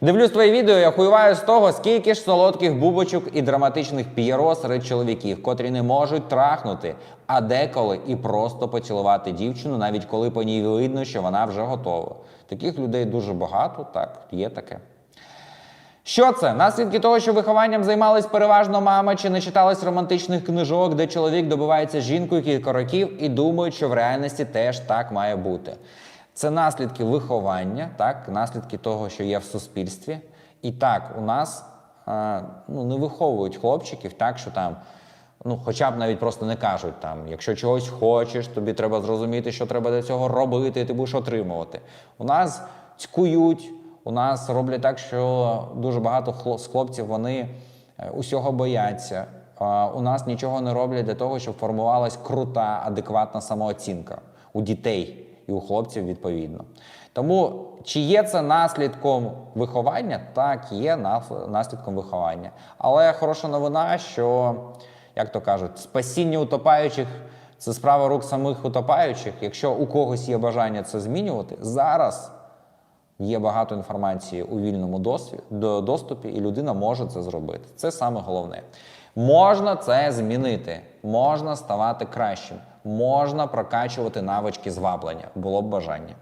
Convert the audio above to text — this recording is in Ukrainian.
Дивлюсь твої відео, я хуюваю з того, скільки ж солодких бубочок і драматичних п'єро серед чоловіків, котрі не можуть трахнути, а деколи і просто поцілувати дівчину, навіть коли по ній видно, що вона вже готова. Таких людей дуже багато, так, є таке. Що це? Наслідки того, що вихованням займалась переважно мама чи не читалась романтичних книжок, де чоловік добивається жінкою кілька років і думають, що в реальності теж так має бути. Це наслідки виховання, так, наслідки того, що є в суспільстві. І так, у нас а, ну, не виховують хлопчиків так, що там. Ну, хоча б навіть просто не кажуть там, якщо чогось хочеш, тобі треба зрозуміти, що треба для цього робити, і ти будеш отримувати. У нас цькують, у нас роблять так, що дуже багато з хлопців вони е, усього бояться. У нас нічого не роблять для того, щоб формувалась крута, адекватна самооцінка у дітей і у хлопців відповідно. Тому чи є це наслідком виховання? Так, є наслідком виховання. Але хороша новина, що, як то кажуть, спасіння утопаючих це справа рук самих утопаючих. Якщо у когось є бажання це змінювати, зараз Є багато інформації у вільному доступі, і людина може це зробити. Це саме головне. Можна це змінити, можна ставати кращим, можна прокачувати навички зваблення, було б бажання.